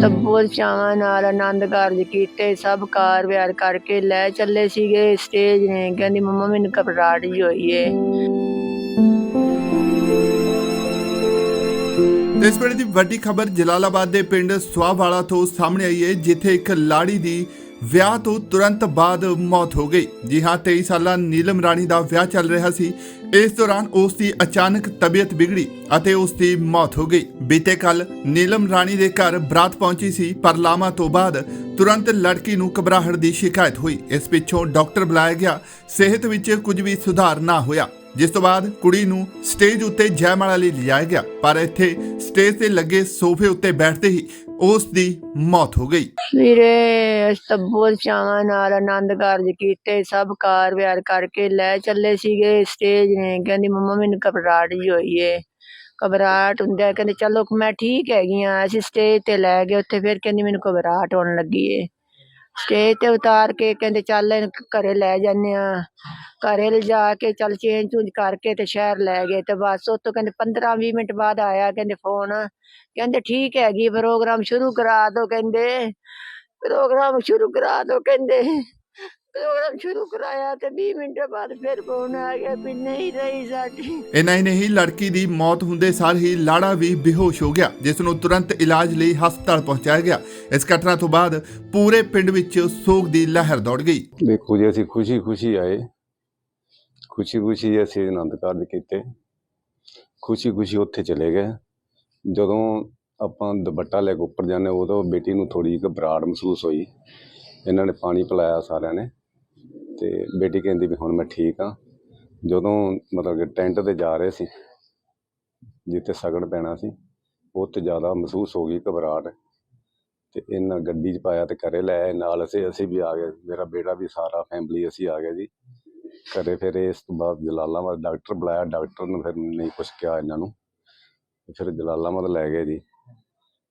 ਤਾਂ ਬਹੁਤ ਚਾਵਾਂ ਨਾਲ ਆਨੰਦ ਕਾਰਜ ਕੀਤੇ ਸਭ ਕਾਰ ਵਿਹਾਰ ਕਰਕੇ ਲੈ ਚੱਲੇ ਸੀਗੇ ਸਟੇਜ ਨੇ। ਕਹਿੰਦੀ ਮੰਮਾ ਮੈਨੂੰ ਘਬਰਾਹਟ ਜਿਹੀ ਹੋਈ ਏ। ਇਸ ਵੇਲੇ ਦੀ ਵੱਡੀ ਖਬਰ ਜਲਾਲਾਬਾਦ ਦੇ ਪਿੰਡ ਸਵਾਵਾਲਾ ਤੋਂ ਸਾਹਮਣੇ ਆਈ ਹੈ ਜਿੱਥੇ ਇੱਕ ਲਾੜੀ ਦੀ ਵਿਆਹ ਤੋਂ ਤੁਰੰਤ ਬਾਅਦ ਮੌਤ ਹੋ ਗਈ। ਜੀ ਹਾਂ 23 ਸਾਲਾ ਨੀਲਮ ਰਾਣੀ ਦਾ ਵਿਆਹ ਚੱਲ ਰਿਹਾ ਸੀ। ਇਸ ਦੌਰਾਨ ਉਸ ਦੀ ਅਚਾਨਕ ਤਬੀਅਤ ਵਿਗੜੀ ਅਤੇ ਉਸ ਦੀ ਮੌਤ ਹੋ ਗਈ। ਬੀਤੇ ਕੱਲ ਨੀਲਮ ਰਾਣੀ ਦੇ ਘਰ ਬਰਾਤ ਪਹੁੰਚੀ ਸੀ, ਪਰ ਲਾਮਾ ਤੋਂ ਬਾਅਦ ਤੁਰੰਤ ਲੜਕੀ ਨੂੰ ਘਬਰਾਹਟ ਦੀ ਸ਼ਿਕਾਇਤ ਹੋਈ। ਇਸ ਪਿੱਛੋਂ ਡਾਕਟਰ ਬੁਲਾਇਆ ਗਿਆ। ਸਿਹਤ ਵਿੱਚ ਕੁਝ ਵੀ ਸੁਧਾਰ ਨਾ ਹੋਇਆ। ਜਿਸ ਤੋਂ ਬਾਅਦ ਕੁੜੀ ਨੂੰ ਸਟੇਜ ਉੱਤੇ ਜੈਮਾਲਾ ਲਈ ਲਿਜਾਇਆ ਗਿਆ। ਪਰ ਇੱਥੇ ਸਟੇਜ ਤੇ ਲੱਗੇ ਸੋਫੇ ਉੱਤੇ ਬੈਠਦੇ ਹੀ ਉਸ ਦੀ ਮੌਤ ਹੋ ਗਈ। ਵੀਰੇ ਅਸੀਂ ਚਾਵਾਂ ਨਾਲ ਆਨੰਦ ਕਾਰਜ ਕੀਤੇ, ਸਭ ਕਾਰ ਵਿਹਾਰ ਕਰਕੇ ਲੈ ਚੱਲੇ ਸੀਗੇ ਸਟੇਜ ਨੇ। ਕਹਿੰਦੀ, ਮੰਮਾ, ਮੈਨੂੰ ਘਬਰਾਹਟ ਜੀ ਹੋਈ ਏ। ਘਬਰਾਹਟ ਹੁੰਦਾ ਕਹਿੰਦੇ, ਚਲੋ, ਮੈਂ ਠੀਕ ਹੈਗੀ ਆ, ਅਸੀਂ ਸਟੇਜ ਤੇ ਲੈ ਗਏ, ਉੱਥੇ ਫਿਰ ਕਹਿੰਦੀ, ਮੈਨੂੰ ਘਬਰਾਹਟ ਹੋਣ ਲੱਗੀ ਏ। ਸਟੇਜ ਤੇ ਉਤਾਰ ਕੇ ਕਹਿੰਦੇ ਚੱਲ ਇਹਨੂੰ ਘਰੇ ਲੈ ਜਾਂਦੇ ਆ ਘਰੇ ਲਿਜਾ ਕੇ ਚੱਲ ਚੇਂਜ ਚੂੰਜ ਕਰਕੇ ਤੇ ਸ਼ਹਿਰ ਲੈ ਗਏ ਤੇ ਬਸ ਉੱਥੋਂ ਕਹਿੰਦੇ 15 20 ਮਿੰਟ ਬਾਅਦ ਆਇਆ ਕਹਿੰਦੇ ਫੋਨ ਕਹਿੰਦੇ ਠੀਕ ਹੈਗੀ ਪ੍ਰੋਗਰਾਮ ਸ਼ੁਰੂ ਕਰਾ ਦੋ ਕਹਿੰਦੇ। ਪ੍ਰੋਗਰਾਮ ਸ਼ੁਰੂ ਕਰਾ ਦੋ ਕਹਿੰਦੇ। ਪ੍ਰੋਗਰਾਮ ਸ਼ੁਰੂ ਕਰਾਇਆ ਤੇ 20 ਮਿੰਟ ਬਾਅਦ ਫਿਰ ਫੋਨ ਆ ਗਿਆ ਵੀ ਨਹੀਂ ਰਹੀ ਸਾਡੀ। ਇਨਾ ਹੀ ਨਹੀਂ ਲੜਕੀ ਦੀ ਮੌਤ ਹੁੰਦੇ ਸਾਰ ਹੀ ਲਾੜਾ ਵੀ ਬੇਹੋਸ਼ ਹੋ ਗਿਆ ਜਿਸ ਨੂੰ ਤੁਰੰਤ ਇਲਾਜ ਲਈ ਹਸਪਤਾਲ ਪਹੁੰਚਾਇਆ ਗਿਆ। ਇਸ ਘਟਨਾ ਤੋਂ ਬਾਅਦ ਪੂਰੇ ਪਿੰਡ ਵਿੱਚ ਸੋਗ ਦੀ ਲਹਿਰ ਦੌੜ ਗਈ। ਦੇਖੋ ਜੀ ਅਸੀਂ ਖੁਸ਼ੀ ਖੁਸ਼ੀ ਆਏ। ਖੁਸ਼ੀ ਖੁਸ਼ੀ ਅਸੀਂ ਆਨੰਦ ਕਾਰਜ ਕੀਤੇ। ਖੁਸ਼ੀ ਖੁਸ਼ੀ ਉੱਥੇ ਚਲੇ ਗਏ। ਜਦੋਂ ਆਪਾਂ ਦੁਪੱਟਾ ਲੈ ਕੇ ਉੱਪਰ ਜਾਂਦੇ ਉਦੋਂ ਬੇਟੀ ਨੂੰ ਥੋੜੀ ਘਬਰਾਹਟ ਮਹਿਸੂਸ ਹੋਈ। ਇਹਨਾਂ ਨੇ ਪਾਣੀ ਪਿਲਾਇਆ ਸਾਰਿਆਂ ਨੇ। ਤੇ ਬੇਟੀ ਕਹਿੰਦੀ ਵੀ ਹੁਣ ਮੈਂ ਠੀਕ ਹਾਂ ਜਦੋਂ ਮਤਲਬ ਕਿ ਟੈਂਟ ਤੇ ਜਾ ਰਹੇ ਸੀ, ਜਿੱਥੇ ਸਗਣ ਪੈਣਾ ਸੀ, ਉੱਥੇ ਜ਼ਿਆਦਾ ਮਹਿਸੂਸ ਹੋ ਗਈ ਘਬਰਾਹਟ। ਤੇ ਇਹਨਾਂ ਗੱਡੀ 'ਚ ਪਾਇਆ ਤੇ ਘਰੇ ਲੈ ਆਏ, ਨਾਲ ਅਸੀਂ ਅਸੀਂ ਵੀ ਆ ਗਏ। ਮੇਰਾ ਬੇਟਾ ਵੀ ਸਾਰਾ ਫੈਮਿਲੀ ਅਸੀਂ ਆ ਗਏ ਜੀ। ਘਰੇ ਫਿਰ ਇਸ ਤੋਂ ਬਾਅਦ ਜਲਾਲਾਬਾਦ ਡਾਕਟਰ ਬੁਲਾਇਆ, ਡਾਕਟਰ ਨੂੰ ਫਿਰ ਨਹੀਂ ਕੁਛ ਕਿਹਾ ਇਹਨਾਂ ਨੂੰ। ਫਿਰ ਜਲਾਲਾਬਾਦ ਲੈ ਗਏ ਜੀ।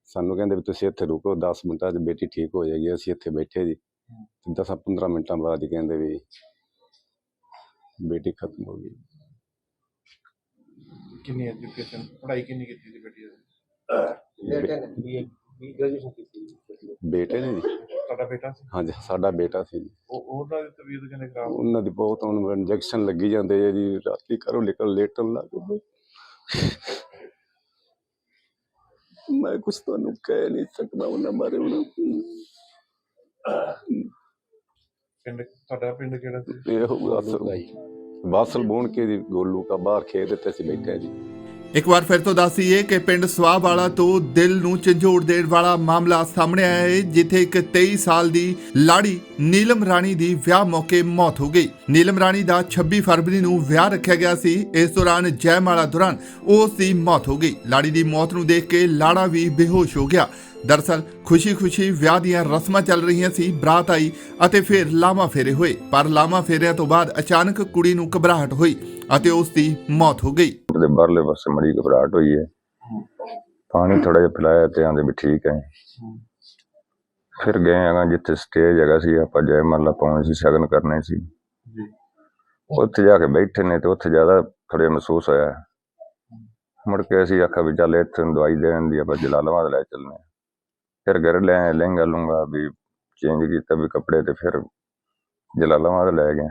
ਸਾਨੂੰ ਕਹਿੰਦੇ ਵੀ ਤੁਸੀਂ ਇੱਥੇ ਰੁਕੋ 10 ਮਿੰਟਾਂ 'ਚ ਬੇਟੀ ਠੀਕ ਹੋ ਜਾਏਗੀ, ਅਸੀਂ ਇੱਥੇ ਬੈਠੇ ਜੀ। 10 15 ਮਿੰਟਾਂ ਬਾਅਦ ਹੀ ਕਹਿੰਦੇ ਵੀ ਬੇਟੀ ਖਤਮ ਹੋ ਗਈ। ਕਿੰਨੀ ਐਜੂਕੇਸ਼ਨ ਪੜ੍ਹਾਈ ਕਿੰਨੀ ਕੀਤੀ ਸੀ ਬੇਟੀ ਦੀ ਬੇਟੇ ਨੇ ਜੀ। ਤੁਹਾਡਾ ਬੇਟਾ ਸੀ? ਹਾਂਜੀ ਸਾਡਾ ਬੇਟਾ ਸੀ ਜੀ। ਉਹ ਉਹਨਾਂ ਦੀ ਤਬੀਅਤ ਕਿੰਨੇ ਖਰਾਬ ਹੋ ਉਹਨਾਂ ਦੀ ਬਹੁਤ ਹੁਣ ਇੰਜੈਕਸ਼ਨ ਲੱਗੀ ਜਾਂਦੇ ਆ ਜੀ ਰਾਤੀ ਘਰੋਂ ਨਿਕਲ ਲੇਟਣ ਲੱਗ ਪਏ ਮੈਂ ਕੁਝ ਤੁਹਾਨੂੰ ਕਹਿ ਨਹੀਂ ਸਕਦਾ ਉਹਨਾਂ ਬਾਰੇ ਹੁਣ। ਪਿੰਡ ਤੁਹਾਡਾ ਪਿੰਡ ਕਿਹੜਾ ਸੀ? ਇਹ ਹੋਊਗਾ ਵਾਸਲ ਬੋਣ ਕੇ ਦੀ ਗੋਲੂ ਕਾ ਬਾਹਰ ਖੇਤ ਤੇ ਅਸੀਂ ਬੈਠੇ ਜੀ। ਇੱਕ ਵਾਰ ਫਿਰ ਤੋਂ ਦੱਸੀਏ ਕਿ ਪਿੰਡ ਸਵਾਵਾਲਾ ਤੋਂ ਦਿਲ ਨੂੰ ਝੰਜੋੜ ਦੇਣ ਵਾਲਾ ਮਾਮਲਾ ਸਾਹਮਣੇ ਆਇਆ ਹੈ ਜਿੱਥੇ ਇੱਕ 23 ਸਾਲ ਦੀ ਲਾੜੀ ਨੀਲਮ ਰਾਣੀ ਦੀ ਵਿਆਹ ਮੌਕੇ ਮੌਤ ਹੋ ਗਈ। ਨੀਲਮ ਰਾਣੀ ਦਾ 26 ਫਰਵਰੀ ਨੂੰ ਵਿਆਹ ਰੱਖਿਆ ਗਿਆ ਸੀ। ਇਸ ਦੌਰਾਨ ਜੈਮਾਲਾ ਦੌਰਾਨ ਉਸ ਦੀ ਮੌਤ ਹੋ ਗਈ। ਲਾੜੀ ਦੀ ਮੌਤ ਨੂੰ ਦੇਖ ਕੇ ਲਾੜਾ ਵੀ ਬੇਹੋਸ਼ ਹੋ ਗਿਆ। ਦਰਸਲ ਖੁਸ਼ੀ-ਖੁਸ਼ੀ ਵਿਆਹ ਦੀਆਂ ਰਸਮਾਂ ਚੱਲ ਰਹੀਆਂ ਸੀ ਬਰਾਤ ਆਈ ਅਤੇ ਫਿਰ ਲਾਮਾ ਫੇਰੇ ਹੋਏ। ਪਰ ਲਾਮਾ ਫੇਰਿਆਂ ਤੋਂ ਬਾਅਦ ਅਚਾਨਕ ਕੁੜੀ ਨੂੰ ਘਬਰਾਹਟ ਹੋਈ ਅਤੇ ਉਸ ਦੀ ਮੌਤ ਹੋ ਗਈ। ਦੇ ਬਾਹਰਲੇ ਪਾਸੇ ਮੜੀ ਘਬਰਾਹਟ ਹੋਈ ਹੈ। ਪਾਣੀ ਥੋੜਾ ਜਿਹਾ ਪਿਲਾਇਆ ਤੇ ਆਂਦੇ ਵੀ ਠੀਕ ਹੈ। ਫਿਰ ਗਏ ਹੈਗਾ ਜਿੱਥੇ ਸਟੇਜ ਹੈਗਾ ਸੀ ਆਪਾਂ ਜੈ ਮੱਲਾ ਪਾਉਣੀ ਸੀ ਸ਼ਗਨ ਕਰਨੇ ਸੀ। ਉੱਥੇ ਜਾ ਕੇ ਬੈਠੇ ਨੇ ਤੇ ਉੱਥੇ ਜ਼ਿਆਦਾ ਥੋੜੇ ਮਹਿਸੂਸ ਹੋਇਆ। ਮੁੜ ਕੇ ਅਸੀਂ ਆਖਿਆ ਵੀ ਚੱਲ ਇੱਥੇ ਦਵਾਈ ਦੇਣ ਦੀ ਆਪਾਂ ਜਲਾਲਾਬਾਦ ਲੈ ਚੱਲਨੇ। ਫਿਰ ਘਰ ਲੈ ਆਏ, ਲਹਿੰਗਾ ਲੂੰਗਾ ਵੀ ਚੇਂਜ ਕੀਤਾ ਵੀ ਕੱਪੜੇ ਤੇ ਫਿਰ ਜਲਾਲਾਬਾਦ ਲੈ ਗਏ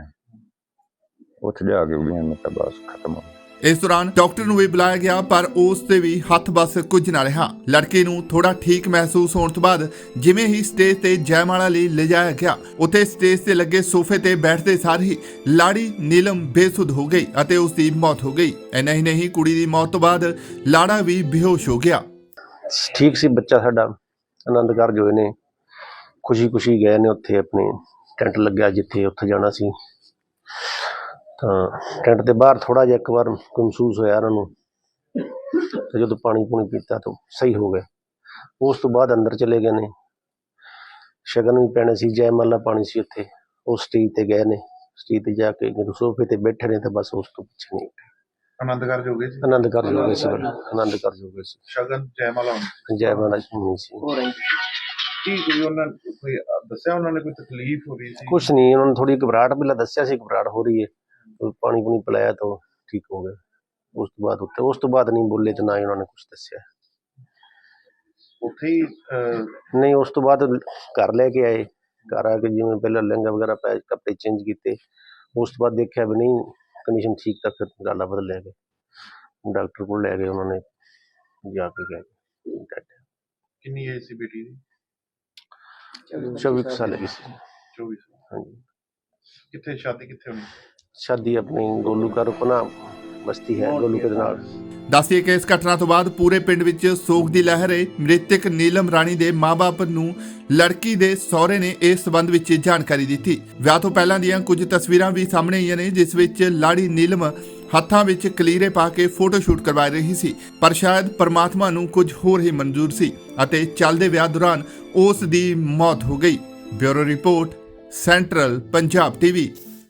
ਉੱਥੇ ਜਾ ਕੇ ਵੀ ਇਹਨੂੰ ਤਾਂ ਬਸ ਖਤਮ ਹੋ ਗਿਆ। ਇਸ ਦੌਰਾਨ ਡਾਕਟਰ ਨੂੰ ਵੀ ਬੁਲਾਇਆ ਗਿਆ ਪਰ ਉਸ ਦੇ ਵੀ ਹੱਥ ਬਸ ਕੁਝ ਨਾ ਰਿਹਾ। ਲੜਕੀ ਨੂੰ ਥੋੜਾ ਠੀਕ ਮਹਿਸੂਸ ਹੋਣ ਤੋਂ ਬਾਅਦ ਜਿਵੇਂ ਹੀ ਸਟੇਜ ਤੇ ਜੈਮਾਲਾ ਲਈ ਲਿਜਾਇਆ ਗਿਆ ਉੱਥੇ ਸਟੇਜ ਤੇ ਲੱਗੇ ਸੋਫੇ ਤੇ ਬੈਠਦੇ ਸਾਰ ਹੀ ਲਾੜੀ ਨੀਲਮ ਬੇਸੁੱਧ ਹੋ ਗਈ ਅਤੇ ਉਸ ਦੀ ਮੌਤ ਹੋ ਗਈ। ਐਨਾ ਹੀ ਨਹੀਂ ਕੁੜੀ ਦੀ ਮੌਤ ਤੋਂ ਬਾਅਦ ਲਾੜਾ ਵੀ ਬੇਹੋਸ਼ ਹੋ ਗਿਆ। ਠੀਕ ਸੀ ਬੱਚਾ ਸਾਡਾ। ਆਨੰਦ ਕਾਰਜ ਹੋਏ ਨੇ ਖੁਸ਼ੀ ਖੁਸ਼ੀ ਗਏ ਨੇ ਉੱਥੇ ਆਪਣੇ। ਟੈਂਟ ਲੱਗਿਆ ਜਿੱਥੇ ਉੱਥੇ ਜਾਣਾ ਸੀ। ਤਾਂ ਟੈਂਟ ਦੇ ਬਾਹਰ ਥੋੜਾ ਜਿਹਾ ਇੱਕ ਵਾਰ ਕੋਈ ਮਹਿਸੂਸ ਹੋਇਆ ਉਹਨਾਂ ਨੂੰ। ਤੇ ਜਦੋਂ ਪਾਣੀ ਪੂਣੀ ਪੀਤਾ ਤਾਂ ਸਹੀ ਹੋ ਗਿਆ। ਉਸ ਤੋਂ ਬਾਅਦ ਅੰਦਰ ਚਲੇ ਗਏ ਨੇ। ਸ਼ਗਨ ਵੀ ਪੈਣੇ ਸੀ, ਜੈ ਮੱਲਾ ਪਾਣੀ ਸੀ ਉੱਥੇ। ਉਹ ਸਟੇਜ ਤੇ ਗਏ ਨੇ। ਸਟੇਜ ਤੇ ਜਾ ਕੇ ਜਦੋਂ ਸੋਫੇ ਤੇ ਬੈਠੇ ਨੇ ਤਾਂ ਬਸ ਉਸ ਤੋਂ ਪਿੱਛੇ ਨਹੀਂ ਆਨੰਦ ਕਾਰਜ ਹੋ ਗਏ ਸੀ ਆਨੰਦ ਕਾਰਜ ਹੋ ਗਏ ਸੀ। ਆਨੰਦ ਕਾਰਜ ਹੋ ਗਏ ਸੀ। ਸ਼ਗਨ ਜੈਮਾਲਾ ਜੈ ਮੱਲਾ ਨਹੀਂ ਸੀ ਕੀ ਕੋਈ ਉਹਨਾਂ ਨੇ ਕੋਈ ਦੱਸਿਆ ਉਹਨਾਂ ਨੇ ਕੋਈ ਤਕਲੀਫ ਹੋ ਰਹੀ ਸੀ? ਕੁਛ ਨਹੀਂ ਉਹਨਾਂ ਨੂੰ ਥੋੜੀ ਘਬਰਾਹਟ ਪਹਿਲਾਂ ਦੱਸਿਆ ਸੀ ਘਬਰਾਹਟ ਹੋ ਰਹੀ ਹੈ। ਪਾਣੀ ਪੂਣੀ ਪਿਲਾਇਆ ਤਾਂ ਠੀਕ ਹੋ ਗਏ ਉਸ ਤੋਂ ਬਾਅਦ ਉੱਤੇ ਉਸ ਤੋਂ ਬਾਅਦ ਨਹੀਂ ਬੋਲੇ ਤੇ ਨਾ ਹੀ ਉਹਨਾਂ ਨੇ ਕੁਝ ਦੱਸਿਆ। ਉੱਥੇ ਹੀ ਨਹੀਂ ਉਸ ਤੋਂ ਬਾਅਦ ਘਰ ਲੈ ਕੇ ਆਏ। ਘਰ ਆ ਕੇ ਜਿਵੇਂ ਪਹਿਲਾਂ ਲਹਿੰਗਾ ਵਗੈਰਾ ਪੈ ਕੱਪੜੇ ਚੇਂਜ ਕੀਤੇ। ਉਸ ਤੋਂ ਬਾਅਦ ਦੇਖਿਆ ਵੀ ਨਹੀਂ ਕੰਡੀਸ਼ਨ ਠੀਕ ਤਾਂ ਫਿਰ ਗਾਲਾ ਬਦਲ ਲੈ ਗਏ ਡਾਕਟਰ ਕੋਲ ਲੈ ਗਏ ਉਹਨਾਂ ਨੇ ਜਾ ਕੇ ਗਏ ਕਿੰਨੀ ਏਜ ਸੀ ਬੇਟੀ ਦੀ? 24 ਕੁ ਸਾਲ ਦੀ ਸੀ। 24 ਹਾਂਜੀ। ਕਿੱਥੇ ਸ਼ਾਦੀ ਕਿੱਥੇ ਹੋਣੀ? ਸ਼ਾਦੀ ਆਪਣੀ ਗੋਲੂ ਘਰ ਉਪਨਾ ਬਸਤੀ ਹੈ ਗੋਲੂ ਕੇ ਨਾਲ। ਦੱਸਿਏ ਕਿ ਇਸ ਘਟਨਾ ਤੋਂ ਬਾਅਦ ਪੂਰੇ ਪਿੰਡ ਵਿੱਚ ਸੋਗ ਦੀ ਲਹਿਰ ਹੈ ਮ੍ਰਿਤਕ ਨੀਲਮ ਰਾਣੀ ਦੇ ਮਾਪੇ ਨੂੰ ਲੜਕੀ ਦੇ ਸਹੁਰੇ ਨੇ ਇਸ ਸਬੰਧ ਵਿੱਚ ਜਾਣਕਾਰੀ ਦਿੱਤੀ। ਵਿਆਹ ਤੋਂ ਪਹਿਲਾਂ ਦੀਆਂ ਕੁਝ ਤਸਵੀਰਾਂ ਵੀ ਸਾਹਮਣੇ ਆਈਆਂ ਨੇ, ਜਿਸ ਵਿੱਚ ਲਾੜੀ ਨੀਲਮ ਹੱਥਾਂ ਵਿੱਚ ਕਲੀਰੇ ਪਾ ਕੇ ਫੋਟੋ ਸ਼ੂਟ ਕਰਵਾ ਰਹੀ ਸੀ, ਪਰ ਸ਼ਾਇਦ ਪਰਮਾਤਮਾ ਨੂੰ ਕੁਝ ਹੋਰ ਹੀ ਮਨਜ਼ੂਰ ਸੀ ਅਤੇ ਚੱਲਦੇ ਵਿਆਹ ਦੌਰਾਨ ਉਸ ਦੀ ਮੌਤ ਹੋ ਗਈ। Bureau report, central Punjab TV.